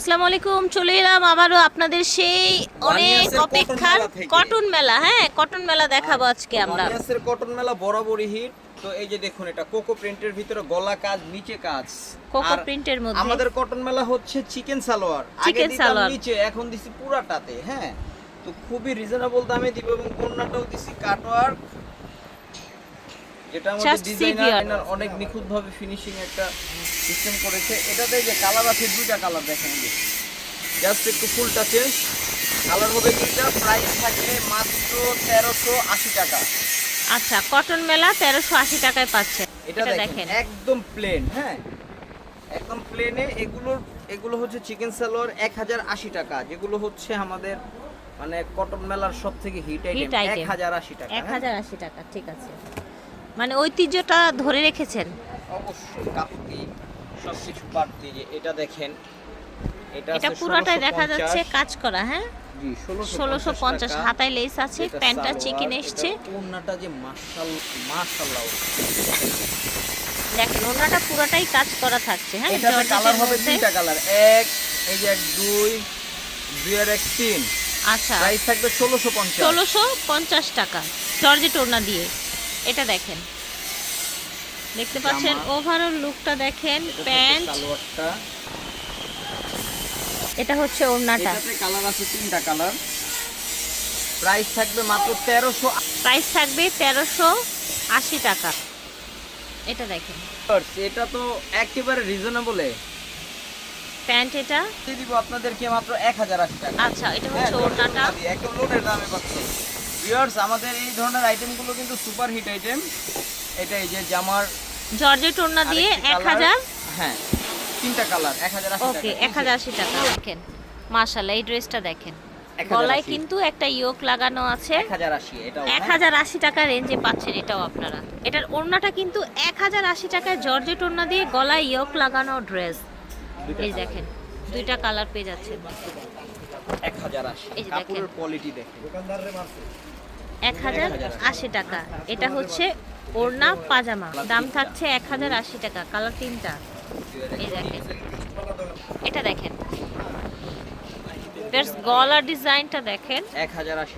আসসালামু আলাইকুম চলে এলাম আবারও আপনাদের সেই অনেক অপেক্ষার কটন মেলা হ্যাঁ কটন মেলা দেখাবো আজকে আমরা। কটন মেলা বরাবরই হিট তো এই যে দেখুন এটা কোকো প্রিন্টের ভিতরে গলা কাজ নিচে কাজ। কোকো প্রিন্টের মধ্যে। আমাদের কটন মেলা হচ্ছে চিকেন সালোয়ার আগে দিতাম নিচে এখন দিছি পুরাটাতে হ্যাঁ। তো খুবই রিজনেবল দামে দিব এবং কোন্নাটাও দিছি কাটওয়ার যেটা আমাদের ডিজাইনার অনেক নিখুঁত ভাবে ফিনিশিং একটা সিস্টেম করেছে। এটাতে যে কালার আছে দুইটা কালার দেখেন জাস্ট একটু ফুলটা চেঞ্জ কালার হবে দুইটা প্রাইস থাকবে মাত্র তেরোশো আশি টাকা। আচ্ছা কটন মেলা তেরোশো আশি টাকায় পাচ্ছে। এটা দেখেন একদম প্লেন হ্যাঁ? একদম প্লেনে এগুলোর এগুলো হচ্ছে চিকেন সালোয়ার এক হাজার আশি টাকা যেগুলো হচ্ছে আমাদের মানে কটন মেলার সব থেকে হিট আইটেম এক হাজার আশি টাকা এক হ্যাঁ? হাজার আশি টাকা ঠিক আছে। মানে ঐতিহ্যটা ধরে রেখেছেন? অবশ্যই যে এটা দেখেন এটা এটা পুরোটাই দেখা যাচ্ছে কাজ করা হ্যাঁ? ষোলোশো পঞ্চাশ। হাতায় লেস আছে প্যান্টটা চিকেন এসছে। ওড়নাটা যে মাশাল মাশাল্লাহ দেখেন ওনাটা পুরোটাই কাজ করা থাকছে হ্যাঁ? এটাতে কালার হবে তিনটা কালার। এক এই যে এক দুই দুই আর এক তিন। আচ্ছা। প্রাইস থাকবে ষোলোশো পঞ্চাশ। ষোলোশো পঞ্চাশ টাকা জর্জেট ওড়না দিয়ে। এটা দেখেন। দেখতে পাচ্ছেন ওভারঅল লুকটা দেখেন প্যান্ট। এটা হচ্ছে ওড়নাটা। এটাতে কালার আছে তিনটা কালার। প্রাইস থাকবে মাত্র তেরোশো প্রাইস থাকবে তেরোশো আশি টাকা। এটা দেখেন। এটা তো একেবারে রিজনেবলে প্যান্ট এটা? দিব আপনাদেরকে মাত্র এক হাজার আশি টাকা। আচ্ছা এটা হ্যাঁ, হচ্ছে ওড়নাটা। জর্জেট দিয়ে, একদম লোডের দামে পাচ্ছি। ভিউয়ার্স আমাদের এই ধরনের আইটেমগুলো কিন্তু সুপার হিট আইটেম এটা এই যে জামার জর্জেট ওড়না দিয়ে আরেকটি এক colour, হাজার। হ্যাঁ তিনটা কালার এক হাজার আশি ওকে টাকা। এক হাজার আশি টাকা দেখেন। মাশাল্লাহ এই ড্রেসটা দেখেন। গলায় কিন্তু একটা ইয়োক লাগানো আছে। এক হাজার আশি এটাও এক হ্যাঁ? হাজার আশি টাকা রেঞ্জে পাচ্ছেন এটাও আপনারা। এটার ওড়নাটা কিন্তু এক হাজার আশি টাকায় জর্জেট ওড়না দিয়ে গলায় ইয়োক লাগানো ড্রেস দুইটা এই দেখেন দুইটা কালার পেয়ে যাচ্ছে এক হাজার আশি এই যে কাপড়ের দেখেন। কোয়ালিটি দেখেন। এক হাজার আশি টাকা। এটা হচ্ছে ওড়না পাজামা। দাম থাকছে এক হাজার আশি টাকা কালার তিনটা। এই দেখেন। এটা দেখেন। বেশ গলার ডিজাইনটা দেখেন।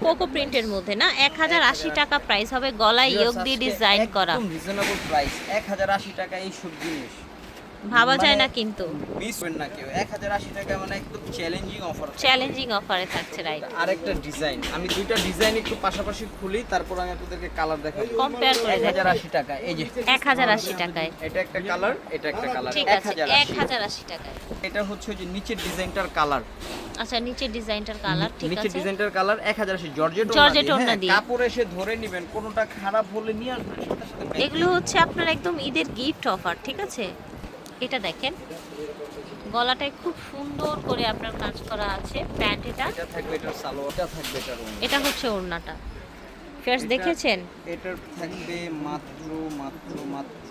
কোকো প্রিন্টের মধ্যে না? এক হাজার আশি টাকা প্রাইস হবে গলায় ইয়োক দিয়ে ডিজাইন করা। রিজনেবল প্রাইস এক হাজার আশি টাকা এই সব জিনিস। ভাবা যায় মানে না কিন্তু। মিস হবেন না কেউ। এক হাজার আশি টাকা মানে একদম চ্যালেঞ্জিং অফার চ্যালেঞ্জিং অফারে থাকছে রাইট আরেকটা ডিজাইন আমি দুইটা ডিজাইন একটু পাশাপাশি খুলি তারপর আমি আপনাদেরকে কালার দেখাবো। কম্পেয়ার করে এক হাজার দেখেন আশি টাকা এই যে। এক হাজার আশি টাকায়। এটা একটা কালার এটা একটা কালার ঠিক আছে হাজার এক আশি হাজার আশি টাকায়। এটা হচ্ছে যে নিচের ডিজাইনটার কালার আচ্ছা নিচের ডিজাইনটার কালার ঠিক আছে। নিচের ডিজাইনটার কালার এক হাজার আশি। জর্জেট জর্জেট ওড়না দিয়ে। কাপড় এসে ধরে নেবেন কোনোটা খারাপ হলে নিয়ে আসবেন সাথে সাথে এগুলো হচ্ছে আপনার একদম ঈদের গিফট অফার ঠিক আছে? এটা দেখেন। গলাটায় খুব সুন্দর করে আপনার কাজ করা আছে প্যান্ট এটা। এটা হচ্ছে ওড়নাটা। ফার্স্ট দেখেছেন? এটার থাকবে মাত্র মাত্র মাত্র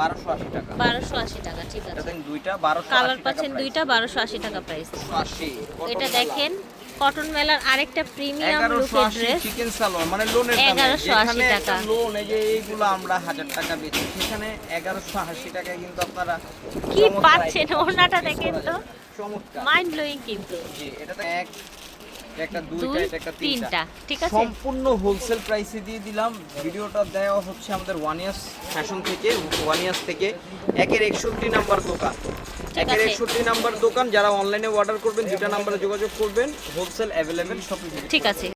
বারোশো আশি টাকা। বারোশো আশি টাকা ঠিক আছে। দুইটা বারোশো কালার পাচ্ছেন দুইটা বারোশো আশি টাকা প্রাইস এটা দেখেন কটন মেলার আরেকটা প্রিমিয়াম লুকের ড্রেস চিকেন সালোয়ার মানে লোনের দামে। 1180 একটা টাকা। লোন এই যে এইগুলো আমরা হাজার টাকা বেচি। সেখানে এগারোশো আশি টাকায় কিন্তু আপনারা কি পাচ্ছেন? purchase দেখেন তো। চমৎকার। মাইন্ড ব্লোয়িং কিন্তু। জি এটা তো এক একটা দুইটা এটা একটা তিনটা। তিনটা। ঠিক আছে? সম্পূর্ণ হোলসেল প্রাইসে দিয়ে দিলাম। ভিডিওটা দেওয়া হচ্ছে আমাদের ওয়ান ইয়ার্স ফ্যাশন থেকে ওয়ান ইয়ার্স থেকে। একের একষট্টি নাম্বার দোকান। একের। একষট্টি নাম্বার দোকান যারা অনলাইনে অর্ডার করবেন দুটা নাম্বারে যোগাযোগ করবেন হোলসেল অ্যাভেলেবেল সব ঠিক আছে